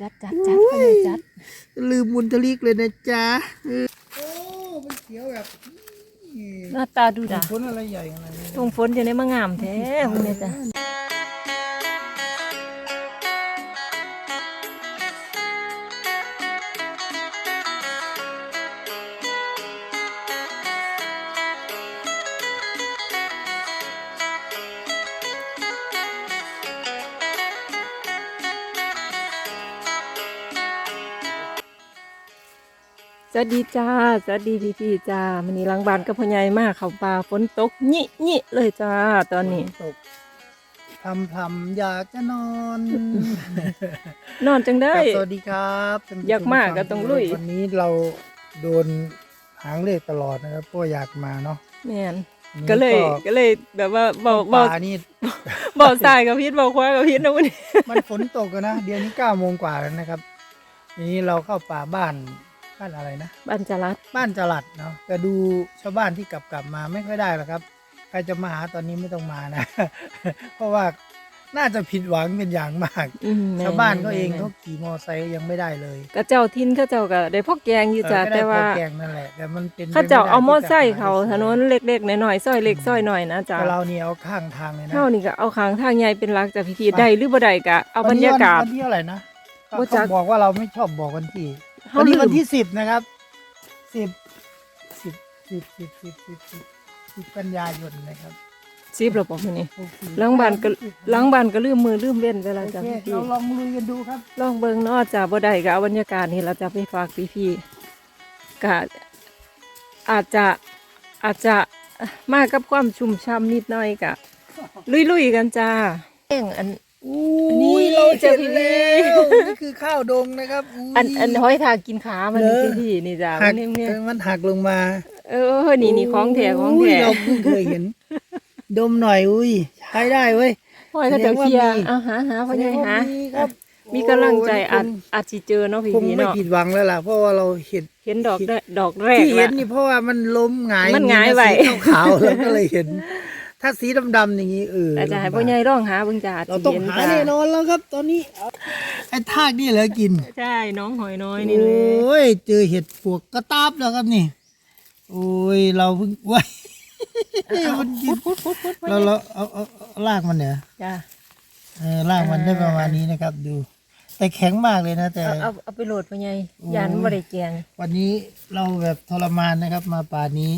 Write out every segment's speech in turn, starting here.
จัดจัดจัดพ่อใหญ่จัด ลืมมุนทลิกเลยนะจ๊ะเออโอ้มันเขียวแบบหน้าตาดูด่าฝนอะไรใหญ่ขนาดนี้ตรงฝนจะได้มางามแท้คุณแม่จ้ะ สวัสดีจ้า สวัสดีพี่พี่ๆจ้ามันนี้หลังบ้านกับพ่อใหญ่มากเขาป่าฝนตกญิญิเลยจ้า ตอนนี้ฝตกทำทำอยากจะนอน นอนจังได้ครับสวัสดีครับท่นผู้ชอยากมากก็ต้องลุยวันนี้เราโดนหางเลขตลอดนะครับเพราะอยากมาเนาะแม่นวันนี้ก็เลยก็เลยแบบว่าเบาเบาป่านี่เบาสายกับพิษเบาคว้ากับพิษนะวันนี้มันฝนตกกันนะเดี๋ยวนี้เก้าโมงกว่าแล้วนะครับทีนี้เราเข้าป่าบ้าน บ้านอะไรนะ บ้านจรัดบ้านจลัดเนาะแต่ดูชาวบ้านที่กลับกลับมาไม่ค่อยได้หรอกครับ ใครจะมาหาตอนนี้ไม่ต้องมานะ เพราะว่าน่าจะผิดหวังเป็นอย่างมาก อืมแม่ชาวบ้านเขาเองแม่เขาขี่มอไซค์ยังไม่ได้เลย ก็เจ้าทินเขาเจ้าก็ได้พ่อแกงอยู่จ้าเออก็ได้แต่ว่าพอแกงนั่นแหละแต่มันเป็นไปเขาเจ้าไได้เอามอไซค์ที่จะเขาหถนนได้เล็กๆน้อยๆซอยเล็กซอยน้อยนะจ้าแต่เราเนี่ยเอาข้างทางเลยนะเท่านี้ก็เอาค้างทางใหญ่เป็นหลักจากพิธีได้หรือบ่ได้ก็เอาบรรยากาศ วันที่เท่าไหร่นะบ่จักเขาบอกว่าเราไม่ชอบบอกวันที่เฮา วันนี้ลืมวันที่สิบนะครับสิบสิบสิบสิบสิบสิบสิบสิบกันยายนนะครับซีบเราบอกมื้อนี้โอเคหล้างบ้านก็หล้างบ้านก็ลืมมือลืมเล่นเวลาโอจ้าเคพี่เราลองลุยกันดูครับ ลองเบิ่งเนาะจ้าบ่ได้ก็เอาบรรยากาศนี่เราจะไปฝากพี่ๆก็อาจจะอาจจะมากับความชุ่มช่ำนิดหน่อยก็ลุยๆกันจ้าเองอันนี่ อุ้ยเราเจอเห็นพี่แล้วนี่คือข้าวดงนะครับยอันอันห้อยทากินขามันเหรอนี่พี่นี่จ้าหักเนี่ยเนี่ยมันหักลงมาเออนี่นี่ของแท้ของยแท้เราเพิ่งเคยเห็น ดมหน่อยอุ้ยใช้ได้เว้ย ห้อยเขาจะเคลียร์แสดงว่ามี เอาหาหาพ่อใหญ่หามีครับมีกำลังใจอาจคงอาจสิเจอเนาะพี่คงพี่ไม่เนาะผิดหวังแล้วล่ะเพราะว่าเราเห็นเห็นดอกได้ดอกแรกที่เห็ละ นนี่เพราะว่ามันล้มหงายมันหงายไว้ สีขาวๆเราก็เลยเห็น ถ้าสีดำๆอย่างนี้เอออาจจะให้พ่อใหญ่ร้องหาเบิ่งจ้าเราต้องสิห็นหาจ้แน่นอนแล้วครับ ตอนนี้ไอ้ทากนี่เหลือกินใช่น้องหอยน้อยโอนี่เลย้ยเจอเห็ดปวกกระตาบแล้วครับนี่ โอ้ยเราเพิ่งว้ายมันกินพุดพุดพุดเราเราเอาเอาเอาลากมันเนี่ยจ้าเออลากมันได้ประมาณนี้นะครับ ดู แต่แข็งมากเลยนะ แต่เอาเอาเอาไปโหลดพ่อใหญ่โอ้ยานบ่ได้แกงวันนี้เราแบบทรมานนะครับ มาป่านี้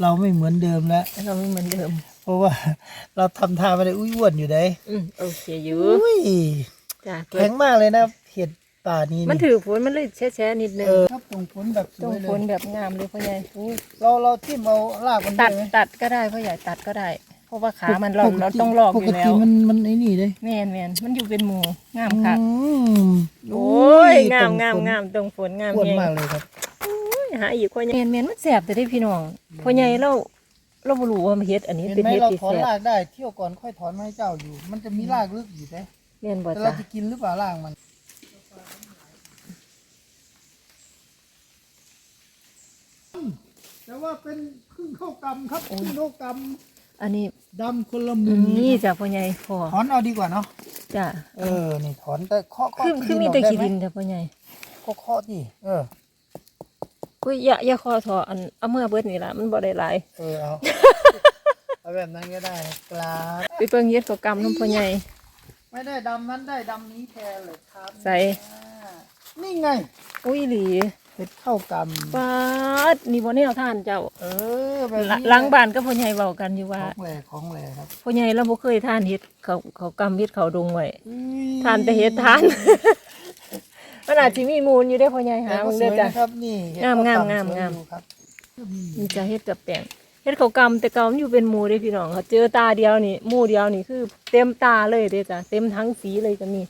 เราไม่เหมือนเดิมแล้ว เราไม่เหมือนเดิม เพราะว่าเราทำท่าไปได้อุ้ยอ้วนอยู่ได้อืมโอเคอยู่อุ้ยจ้าแข็งมากเลยนะเห็ดป่านี้มันถือฝนมันเลยแช่ๆนิดนึงเออครับตรงผลแบบสตรงวยเลฝนยแบบงามเลยพ่อใหญ่อู้เราเราทิ่มเอาลากมันตัได้ดไหมตัดก็ได้พ่อใหญ่ตัดก็ได้ เพราะว่าขามันเราปกเราต้องลอกปอกยู่แล้ติวมันมันไอ้นี่เลยแม่นแม่นมันอยู่เป็นหมู่งามค่ะอืมโอ้ยงามตรงงามผลงามตรงฝนงามอ้วนแฮงมากเลยครับ หาอีกพ่อใหญ่แม่นแม่นมันแสบแต่ได้พี่น้องพ่อใหญ่เราเราบ่รู้ว่ามันเฮ็ดอันนี้เห็นเป็นไหมเฮ็ดเราที่ถอนแสบรากได้เที่ยวก่อนค่อยถอนมาให้เจ้าอยู่ มันจะมีรากลึกอยู่ไหมแม่นบ่แต่เราจ้ะจะกินหรือเปล่ารากมันแต่ว่าเป็นครึ่งข้าวกำครับครึ่งข้าวกอันนี้ำดำคนละมุมนี่จ้ะพ่อใหญ่พอถอนเอาดีกว่าเนาะจ้ะเออนี่ถอนแต่เคาะเคาะคือคือมีแต่ขี้ดินออกไจ้ะพ่อใหญ่หมเคาะเคาะที่เออ อุ้ยอย่าอย่าคอถออันเอาเมื่อเบิดนี่ล่ะมันบ่ได้หลายเออเอาเอาแบบนั้นก็ได้ครับไปเบิ่งเฮ็ดเขากำน้ำพ่อใหญ่ ไม่ได้ดำนั้นได้ดำนี้แทนเลยครับใส่ อ่านี่ไงอุ้ยหลีเห็ดข้าวกำปาดนี่บ่แนวท่านเจ้าเออแบบหลันี้หล้างบ้านก็พ่อใหญ่เว้ากันอยู่ขว่าองแหล่ของแหล่ครับพ่อใหญ่เราบ่เคยทานเฮ็ดเขาเขากำเฮ็ดเขาดงไว้อุ้ยทานแต่เฮ็ดทาน มันอาจสิมีมูลอยู่ได้อพ่อใหญ่หาแต่ก็เบิ่งสเด้วอยจ้ะ นะครับนี่เห็ดงามข้วงามกำงามสวยงาม อยู่ครับมีจะเฮ็ดกับแป้งเฮ็ดเขากำแต่เก่ามันอยู่เป็นหมู่เด้อพี่น้องเขาเจอตาเดียวนี่หมู่เดียวนี่คือ เต็มตาเลยเด้อจ้ะเต็มทั้งสีเลยก็มี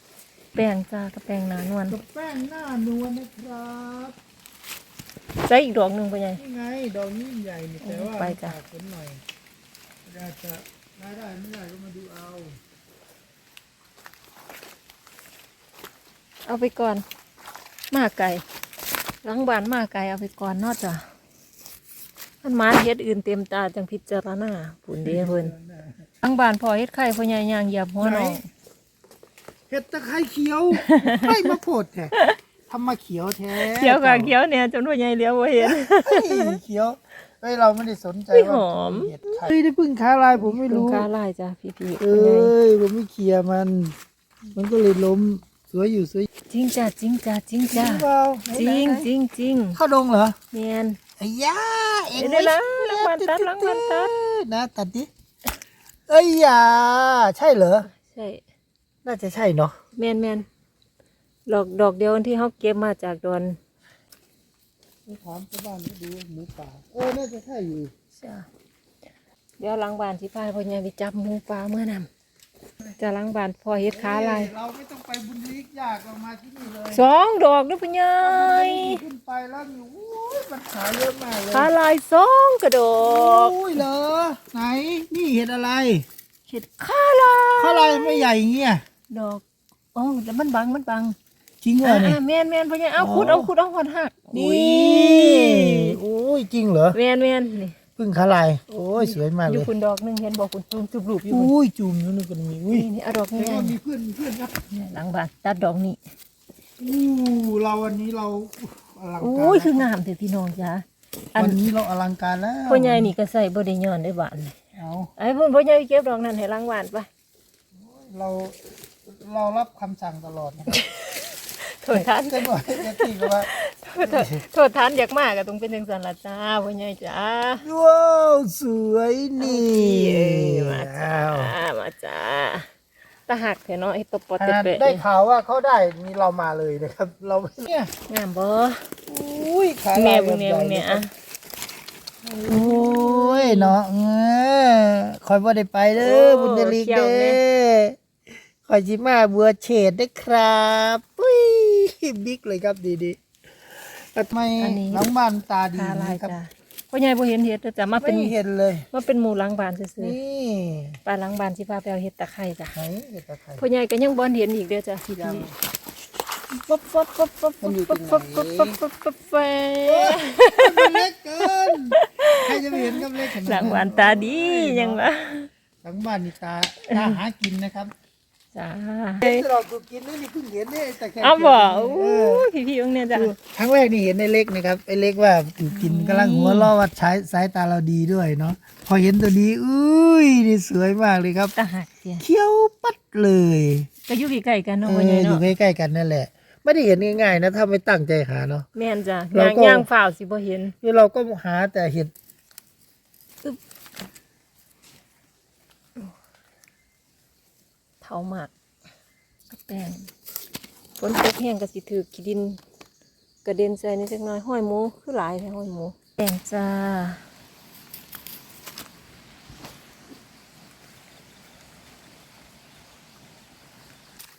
แป้งจ้ากับแป้งหนานวลกับแป้งหน้านวลนะครับใส่อีกดอกหนึงพ่อใหญ่ นี่ไงดอกนี้ใหญ่นี่แต่ว่าไปจ้ะตากฝนหน่อยอาจจะได้ได้ไม่ได้ก็มาดูเอาเอาไปก่อน มาไก่หลังบ้านมาไก่เอาไปก่อนเนอกจ้ะมันมาเฮ็ดอื่นเต็มตาจังพิจารณาปุ่นเด้เพิ่นหลังบ้านพอเฮ็ดไข่พ่อใหญ่ย่างเหยียบหัวน้องเห็ดตะไคร้เขียวไม่มาโพดแท้ทำมาเขียวแท้เขียวกับเขียวเนี่ยจนว่าใหญ่เลี้ยวบ่เห็นเฮ้ยเขียวเฮ้ยเราไม่ได้สนใจเฮ้ยว่าหอมเห็ดไข่เฮ้ยได้พึ่งค้าลายผมไม่รู้กาลายจ้ะพี่พี่เอ้ยผมไม่เคลียร์มัน มันก็เลยล้ม สวยอยู่สวยจริงจ้ะจริงจ้ะจริงจ้ะจริงเปล่าจริงจริงจริงเข้าดงเหรอแมนไอ้ยาเอ็งเดี๋ยวนะรางวัลตัดรางวัลตัดนะตัดดิเอ้ยยาใช่เหรอใช่น่าจะใช่เนาะแมนแมนดอกดอกเดียวที่เขาเก็บมาจากดอนไปถามชาวบ้านก็ดูหมูป่าเออน่าจะใช่อยู่จ้ะเดี๋ยวหลังบ้านสิพาพ่อใหญ่ไปจับหมูปลาเมื่อนำ จะหลังบ้านพ่อเฮ็ดขาลายเราไม่ต้องไปบุญลิกยากเรามาที่นี่เลยสองดอกเด้วยพ่อใหญ่ขึ้นไปแล้วนี่โอ้ยปัญหาเยอะมากเลยขาลายสองกระดอกโอ้ยเหรอไหนนี่เห็ดอะไรเห็ดขาลายข้าวอะไรไม่ใหญ่อย่างเงี้ยดอกโอ้แต่มันบังมันบังจริงเหรอเนี่ยอ่าแมนแมนพ่อใหญ่เอาอ๋อขุดเอาขุดเอาหอดหักนี่โอ้ยจริงเหรอแมนแมนนี่ พึ่งข้าวอะไรโอ้ยสวยมากอเลยู่ยคุณดอกหนึงเห็นบอกคุณจุบจุบรูปอยู่อุ้ยจุ่มอยู่นึกกันมีอุ้ยนี่นี่เอาดอกนี้แต่ว่ามีเพื่อนมีเพื่อนครับหลังบ้านตัดดอกนี้อู้เราวันนี้เราอลังการโอ้ยคืองามเถอะพี่น้องจ้าอันวันนี้เราอลังการแล้วพ่อใหญ่นี่ก็ใส่บ่ได้ย้อนได้บ้านนี่เอาไอ้เพิ่นพ่อใหญ่เก็บดอกนั้นให้หลังบ้านไปเราเรารับคำสั่งตลอดนะครับ โทษทานจะบอกให้เจ้าที่ก็ว่า โทษโทษทานอยากมากก็ต้องเป็นจังซั่นล่ะจ้าพ่อใหญ่จ้าว้าวสวยนี่เอ้ยมาจ้าอ้าวมาจ้าตาหักแท้เนาะไอ้ตบปอขเตะนาดเปะได้ข่าวว่าเขาได้มีเรามาเลยนะครับ เราเนี่ยงามบ่อุ้ยขาแม่ลายเบิ่งแม่เบิ่งเนี่ยอะโอ้ยเนาะเออคอยบ่ได้ไปเด้อบุญจริกเด้อคอยจิมาบัวเฉดเด้อครับปุ้ยบิ๊กเลยครับดี ดีๆทำไมหลังบ้านตาดีขาลายนะครับจ้าพ่อใหญ่บ่เห็นเฮ็ดเด้อจ้ามาเป็ไม่นเห็นเลย มาเป็นหมู่หลังบ้านซื่อนี่ๆป้าหลังบ้านสิพาไปเอาเฮ็ดตะไคร้จ้ะไหนเห็ดตะไคร้พ่อใหญ่ก็ยังบ่เห็นอีกเด้อจ้ะพี่ดำปั๊บปั๊บปั๊บปั๊บมันอยู่ตรงไหนปั๊บปั๊บปั๊บปั๊บปั๊บแฟมันเล็กเกินใครจะไปเห็นกับเล็กขนาดหลังบ้านตาดียังวะหลังบ้านนี่ตาตาหากินนะครับ จ้าเห็นตลอดกูกินนี่นี่เพิ่งเห็นนี่แต่แค่เอาบ่เอโอ้อยพี่ๆตรงเนี้ยจ้ะครั้งแรกนี่เห็นไอ้เล็กนะครับไอ้เล็กว่ากูกินกำลังหัวเราะว่าใช้สายตาเราดีด้วยเนาะพอเห็นตัวนี้อุ้ยนี่สวยมากเลยครับตาหักเสียเขียวปัดเลยก็อยู่ใกล้ๆกันเอเนาะอพ่อใหญ่อยู่เนาะใกล้ๆกันนั่นแหละไม่ได้เห็นง่ายๆนะถ้าไม่ตั้งใจหาเนาะแม่นจ้ะเราย่างก็ย่างฝ่าวสิบ่เห็นคือเราก็หาแต่เห็ด เผาหมากกับแป้งฝนตกแห้งก็สิถือขี้ดิน กระเด็นใส่นิดจักหน่อยห้อยหมูคือหลายแท้ห้อยหมูแป้งจ้า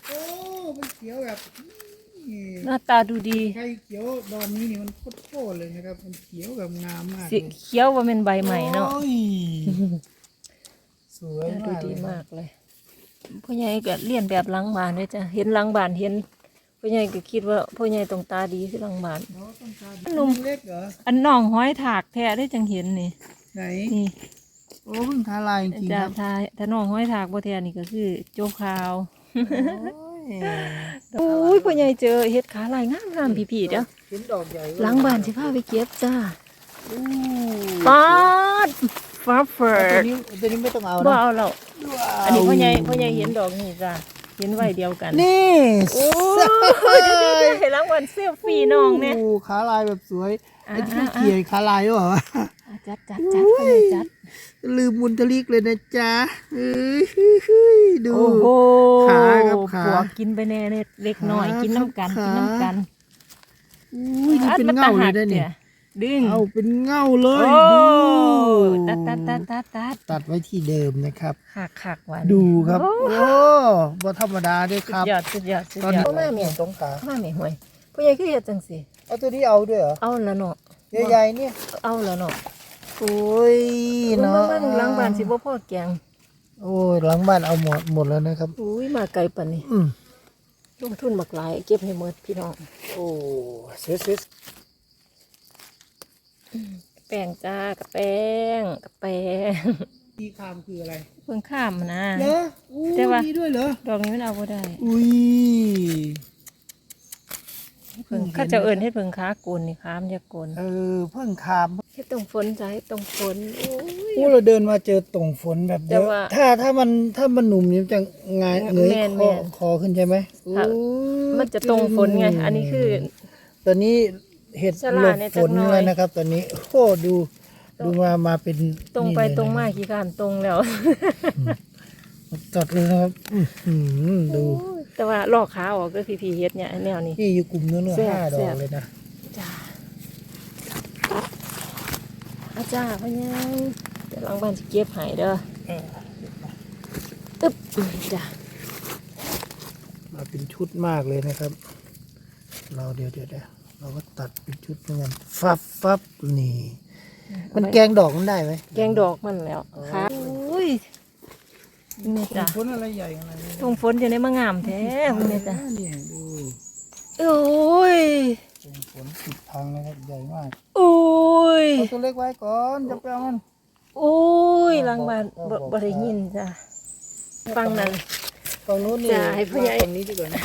โอ้มันเขียวแบบนี่หน้าตาดูดีไข่เขียวดอนนี้นี่มันโคตรๆเลยนะครับ มันเขียวแบบงามมากสีเลยเขียวว่าเป็นใบใหม่เนาะโอ้ยสวยดูมากดีเลยมากเลย พ่อใหญ่ก็เลียนแบบหลังบ้านด้วยจ้ะเห็นหลังบ้านเห็นพ่อใหญ่ก็คิดว่าพ่อใหญ่ตรงตาดีคือหลังบ้านเราต้องการหนุ่มเล็กเหรออันน้องห้อยถากแท้ได้จังเห็นนี่ไหนนี่โอ้เพิ่งทาลายจริงๆคจ้ารับทายถ้าน้องห้อยถากบ่แท้นี่ก็คือโจกขาวโอ้ยโอ้ยพ่อใหญ่เจอเฮ็ดขาลายงามๆพี่ๆเด้อเห็นดอกใหญ่หลังบ้านสิพาไปเก็บจ้าอู้ปาด ฟ้าเฟิเอาตัวดนี้ตัวนี้ไม่ต้องเอาบ่นะเอาแล้วว้าวอันนี้พ่อใหญ่พ่อใหญ่เห็นดอกนี่จ้าเห็นไว้เดียวกันนี่โอ้ยเดี๋ยวๆๆให้รางวัลเสื้อฟรีน้องเนี่ยโขาลายแบบสวยอะไอ้ที่อะเขียนขาลายหรือเปล่าวะ อะจัดจัดจัดพ่อใหญ่จัดลืมมุนทลิกเลยนะจ๊ะเอ้ยเฮ้ยเฮ้ยดู โอ้โหขาครับขาผัวกินไปแน่เนี่ยเล็กน้อยขากินน้ำกันขากินน้ำกันอุ้ยนี่เป็นอัเงามัเลตยได้เนี่ย ดึง เอาเป็นเงาเลโอ้ยดูตัดตัดตัดตัดตัดตัดไว้ที่เดิมนะครับ หักหักหวานดูครับ โอ้โอ้บ่ธรรมดาด้วยสุคดรับ ยอดสุดยอดสุดตอนยอนี้ดมาแม่สงขามาแม่ห่วยพ่อใหญ่คือเฮ็ดจังซี่เอาตัวนี้เอาด้วยเหรอเอาละเนาะใหญ่ๆเนี่ยเอาละเนาะโอ้ยเนาะเนาะมันหล้างบ้านสิบ่พอแกงโอ้ยหลังบ้านเอาหมดหมดแล้วนะครับอุ้ยมาไกลปานนี้อืมลงทุนบักหลายเก็บให้หมดพี่น้องโอ้เสียเสีย แป้งจ้ากับแป้งกับแป้งตีคามคืออะไรเพิ่งข้ามนะ เหรออู้แต่ว่า มีด้วยเหรอ ดอกนี้มันเอาบ่ได้อุ้ยเพิ่งเขาจะเอิ้นให้เพิ่งค้าโกนนี่ค้ามอย่าโกนเออ เพิ่งคามเฮ็ดตรงฝนจ้ะเฮ็ดตรงฝนโอ้ย อู้เราเดินมาเจอต่งฝนแบบเยแต่อะว่าถ้าถ้ามันถ้ามันหนุ่มนี่มันจะงายเงยแม่นคแม่อนคอขึ้นใช่ไหมค่ะ อู้มันจะตรงฝนไง อันนี้คือ ตอนนี้ เห็ดฉหลาลดบเนี่ยฝจักนหน่อยเลยนะครับ ตอนนี้โอ้ดูดูมามาเป็นตรงไปนี่เลยตรงมานะครับกี่การตรงแล้วตัดเลยนะครับอื้อหือดูโอ้ยแต่ว่าลอกขาออกก็พี่พีเฮ็ดเนี่ยแนวนี้ที่อยู่กลุ่มนู้นน่ะแซ่บห้าดแซ่อบกเลยนะจ้าอาจารย์พ่อยังเดี๋ยวหลังบ้านจะเก็บให้เด้ออึ๊บจ้ามาเป็นชุดมากเลยนะครับ เราเดี๋ยวเดี๋ยวเดี๋ยว เราก็ตัดเป็นชุดเหมือนกันฟับฟับนี่ มันแกงดอกมันได้ไหมแกงดอกมันแล้วค่ะอุ้ยนี่จ้ะฝนอะไรใหญ่อะไรเนี่ยตรงฝนจะได้มางามแท้คุณเนี่ยจ้ะเนี่ยดูโอ้ยเป็นฝนติดพังนะครับใหญ่มากโอ้ยเอาตัวเล็กไว้ก่อนจะไปเอามันโอ้ยหลังบ้านบ่บ่ได้ยินจ้ะฟังนั้นฝั่งนู้นนี่จ่ายผู้ใหญ่ฝั่งนี้ดีกว่านะ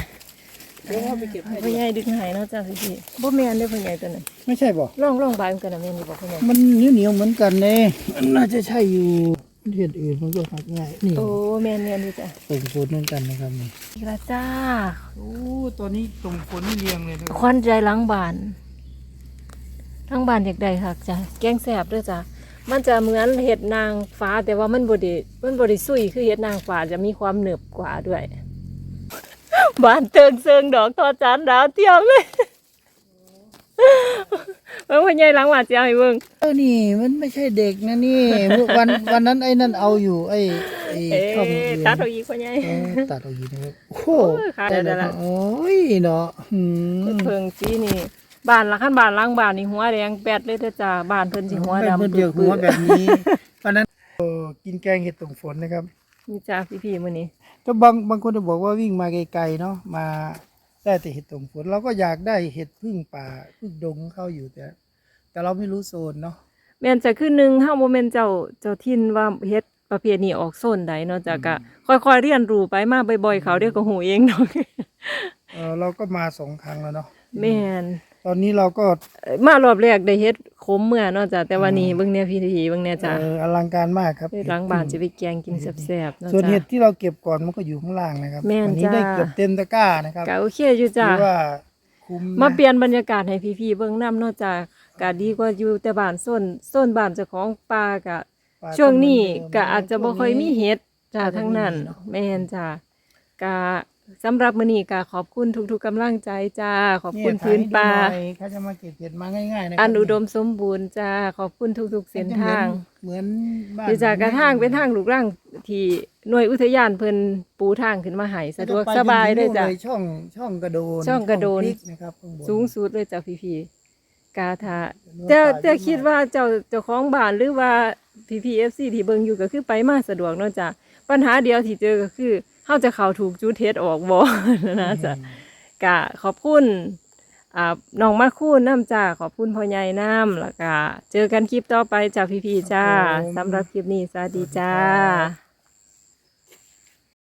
เดี๋ยวเอาไปเก็บให้พ่อใหญ่ดึงใหายเนาะจ้ะพี่พี่บ่แม่นเด้อพ่อใหญ่ตัวนั้นไม่ใช่ป่ะลองลองบายมันกันนะแม่นอยู่บ่พ่อใหญ่มันเหนียวเหนียวๆเหมือนกันเนี่ยมันน่าจะใช่อยู่เห็ดอื่นมันก็หักง่ายนี่โอ้แม่นแม่นอยู่จ้ะส่งฝนเหมือนกันนะครับนี่อีกแล้วจ้าโอ้ตอนนี้ส่งฝนนี่เรียงเลยนะควันใจหล้างบ้านทั้งบ้านอยากได้ค่ะจ้ะแกงแซ่บเด้อจ้ะมันจะเหมือนเห็ดนางฟ้าแต่ว่ามันบ่ได้มันบ่ได้ซุยคือเห็ดนางฟ้าจะมีความหนึบกว่าด้วย บ้านเติงเซิงดอกทอดจานดาวเทียมเลยเบิ่งพ่อใหญ่หล้างบ้านสิเอาให้เบิ่งเออนี่มันไม่ใช่เด็กนะนี่เมื่อวันวันนั้นไอ้นั่นเอาอยู่ ไอ้ไอ้เอ๊ช่องอื่ะนตัดเอาอีกพ่อใหญ่ เออตัดเอาอยู่นะครับโอ้โหโอ้ยขาดได้ละโอ้ยเนาะหืมเพิ่งจีนี่บ้านละขั้นบ้านล้างบ้านนี่หัวแดงแปดเลยเด้อจ้าบ้านเพิ่นสิหัวดำเพื่อนเดียวหัวแบบนี้วันนั้นโอ้กินแกงเห็ดตรงฝนนะครับ นี่จ้าพี่ๆมื้อนี้ก็บางบางคนจะบอกว่าวิ่งมาไกลๆเนาะมาได้แต่เห็ดตรงฝนเราก็อยากได้เห็ดพึ่งป่าพึ่งดงเข้าอยู่แต่ แต่เราไม่รู้โซนเนาะแม่นจะคือหนึ่งเฮาบ่แม่นเจ้าเจ้าทินว่าเฮ็ดประเภทนี้ออกโซนใดเนาะจ้ะก็ค่อยๆเรียนรู้ไปมาบ่อยๆเขาเดี๋ยวก็หูเองเนาะเออเราก็มาสองครั้งแล้วเนาะแม่น ตอนนี้เราก็เอ่อมารอบแรกได้เฮ็ดขมเมื่อเนาะจ้ะแต่ว่านี่เบิ่งแนวพิธีเบิ่งแนวจ้ะเอออลังการมากครับไปล้างบ้านสิไปแกงกินแซ่บๆเนาะส่วนจ้ะเห็ดที่เราเก็บก่อนมันก็อยู่ข้างล่างนะครับแม่นวันี้จ้าได้เกือบเต็มตะกร้านะครับก็โอเคอยู่จ้ะถือว่าคุ้มนะมาเปลี่ยนบรรยากาศให้พี่ๆเบิ่งนำเนาะจ้ะก็ดีกว่าอยู่แต่บ้านส้นส้นบ้านเจ้าของป่าก็ป่าช่วงนี้ต้นไม้ก็อาจจะบ่ค่อยมีเห็ดจ้าช่วงนี้ทั้งนั้นเนาะแม่นจ้าก็ สำหรับมื้อนี้ก็ขอบคุณทุกๆกำลังใจจ้า ขอบคุณเยพื้นป่าถ่ยให้ดูหน่อยเขาจะมาเก็บเห็ดมาง่ายๆนะครัอันอุดมสมบูรณ์จ้า ขอบคุณทุกๆเส้นทาง เหมือนบ้านเดี๋ยวจากกระทางเป็นทางลูกร่างที่หน่วยอุทยานเพิ่นปูทางขึ้นมาให้สะดวกสบายเลยจ้ะช่องช่องกระโดนช่องกระโดนพลินะครับข้างบนสูงสุดเลยจ้ะพี่ๆกาทาแต่แต่คิดว่าเจ้าเจ้าของบ้านหรือว่าพี่พีเอฟซีที่เบิ่งอยู่ก็คือไปมาสะดวกเนาะจ้ะปัญหาเดียวที่เจอก็คือ เฮาจะเข้าถูกจุดเทสออกบ่นะจ้ะกะขอบคุณอ่าน้องมาคูนน้ำจ้าขอบคุณพ่อใหญ่น้ำแล้วก็เจอกันคลิปต่อไปจ้าพี่ๆจ้าสำหรับคลิปนี้สวัสดีจ้า